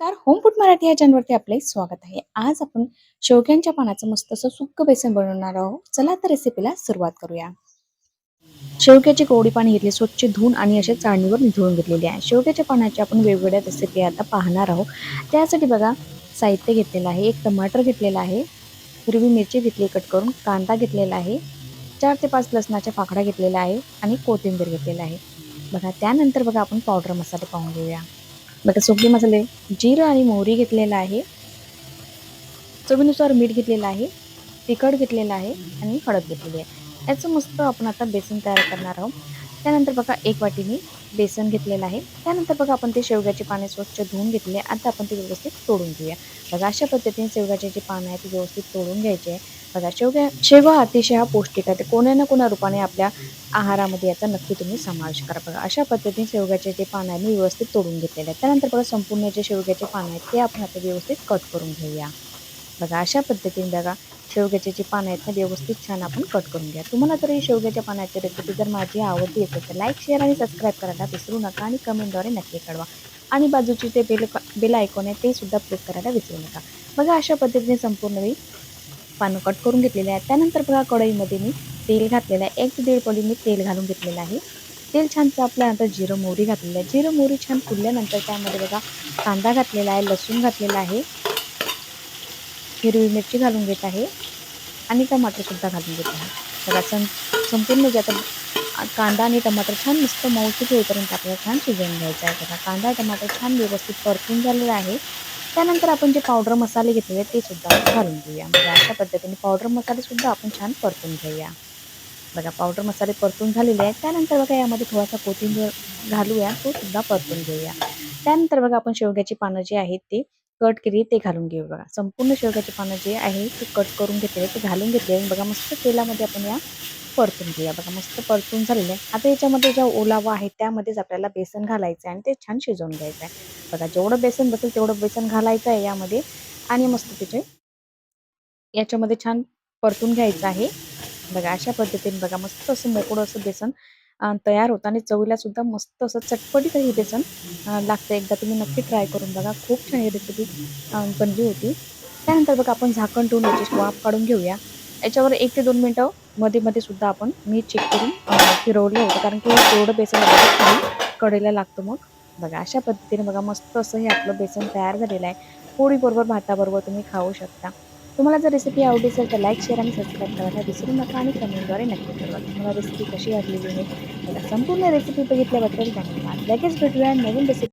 नमस्कार. Home food Marathi या चॅनलवरती आपले स्वागत आहे. आज आपण शेवग्यांच्या पानाचं मस्त असं सुक्क बेसन बनवणार आहोत. चला तर रेसिपीला सुरुवात करूया. शेवग्याचे कोवडी पाणी घेतले स्वच्छ धुवून आणि अशा चाळणीवर निधळून घेतलेली आहे. शेवग्याच्या पानाची आपण वेगवेगळ्या रेसिपी आता पाहणार आहोत. त्यासाठी बघा साहित्य घेतलेलं आहे एक टमाटर घेतलेला आहे हिरवी मिरची घेतली कट करून कांदा घेतलेला आहे चार ते पाच लसणाच्या पाकड्या घेतलेल्या आहे आणि कोथिंबीर घेतलेला आहे. बघा त्यानंतर बघा आपण पावडर मसाले पाहून घेऊया. बघा सुकली मसाले जिरं आणि मोहरी घेतलेला आहे. चवीनुसार मीठ घेतलेलं आहे तिखट घेतलेलं आहे आणि हळद घेतलेली आहे. याचं मस्त आपण आता बेसन तयार करणार आहोत. त्यानंतर बघा एक वाटी मी बेसन घेतलेलं आहे. त्यानंतर बघा आपण ते शेवग्याचे पाने स्वच्छ धुवून घेतले. आता आपण ते व्यवस्थित तोडून घेऊया. बघा अशा पद्धतीने शेवग्याचे जे पानं आहे ते व्यवस्थित तोडून घ्यायचे. आहे बघा शेवग्या शेवगा अतिशय हा पौष्टिक आहे ते कोण्या ना कोणा रूपाने आपल्या आहारामध्ये याचा नक्की तुम्ही समावेश करा. बघा अशा पद्धतीने शेवग्याचे जे पानं आहे मी व्यवस्थित तोडून घेतलेले आहे त्यानंतर बघा संपूर्ण जे शेवग्याचे पानं आहेत ते आपण आता व्यवस्थित कट करून घेऊया. बघा अशा पद्धतीने बघा शेवग्याचे जे पानं आहेत ना व्यवस्थित छान आपण कट करून घ्या. तुम्हाला तर ही शेवग्याच्या पानाची रेसिपी जर माझी आवडली असेल तर लाईक शेअर आणि सबस्क्राईब करायला विसरू नका आणि कमेंटद्वारे नक्की कळवा. आणि बाजूची ते बेल बेल आयकॉन आहे ते सुद्धा प्रेस करायला विसरू नका. बघा अशा पद्धतीने संपूर्ण मी पानं कट करून घेतलेले आहे त्यानंतर बघा कढईमध्ये मी तेल घातलेलं आहे. एक ते दीड पडी मी तेल घालून घेतलेलं आहे. तेल छान तापल्यानंतर जिरं मोहरी घातलेलं आहे. जिरं मोहरी छान फुलल्यानंतर त्यामध्ये बघा कांदा घातलेला आहे लसूण घातलेला आहे. हिरवी मिरची घालून घेत आहे आणि टमाटरसुद्धा घालून घेत आहे. बघा सं संपूर्ण जे आता कांदा आणि टमाटर छान मस्त मौसूत होईपर्यंत आपल्याला छान शिजवून घ्यायचं आहे. बघा कांदा टमाटर छान व्यवस्थित परतून झालेलं आहे. त्यानंतर आपण जे पावडर मसाले घेतलेले ते सुद्धा घालून घेऊया. म्हणजे अशा पद्धतीने पावडर मसालेसुद्धा आपण छान परतून घेऊया. बघा पावडर मसाले परतून झालेले आहेत. त्यानंतर बघा यामध्ये थोडासा कोथिंबीर घालूया. तो सुद्धा परतून घेऊया. त्यानंतर बघा आपण शेवग्याची पानं जी आहेत ते कट केली ते घालून घेऊ बघा. संपूर्ण शेवग्याची पानं जे आहे ते कट करून घेतले ते घालून घेतले बघा मस्त तेलामध्ये आपण या परतून घेऊया. बघा मस्त परतून झालेलं. आहे आता याच्यामध्ये ज्या ओलावा आहे त्यामध्येच आपल्याला बेसन घालायचं आहे आणि ते छान शिजवून घ्यायचं आहे. बघा जेवढं बेसन बसेल तेवढं बेसन घालायचं आहे यामध्ये आणि मस्त त्याचे याच्यामध्ये छान परतून घ्यायचं आहे. बघा अशा पद्धतीने बघा मस्त असं मोकळं असं बेसन तयार होतं आणि चवीला सुद्धा मस्त असं चटपटीत हे बेसन लागतं. एकदा तुम्ही नक्की ट्राय करून बघा. खूप छान ही रेसिपी बनली होती. त्यानंतर बघा आपण झाकण ठेवून याची वाफ काढून घेऊया. याच्यावर एक ते दोन मिनटं मध्ये मध्ये सुद्धा आपण मीठ चेक करून फिरवलं होतं. कारण की तेवढं बेसन कडेला लागतं मग. बघा अशा पद्धतीने बघा मस्त असं हे आपलं बेसन तयार झालेलं आहे. पोळीबरोबर भाताबरोबर तुम्ही खाऊ शकता. तुम्हाला जर रेसिपी आवडली असेल तर लाईक शेअर आणि सबस्क्राईब करायला विसरू नका आणि कमेंटद्वारे नक्की कळवा. तुम्हाला रेसिपी कशी वाटलेली आहे मला संपूर्ण रेसिपी बघितल्याबद्दल धन्यवाद. लगेच भेटूया नवीन रेसिपी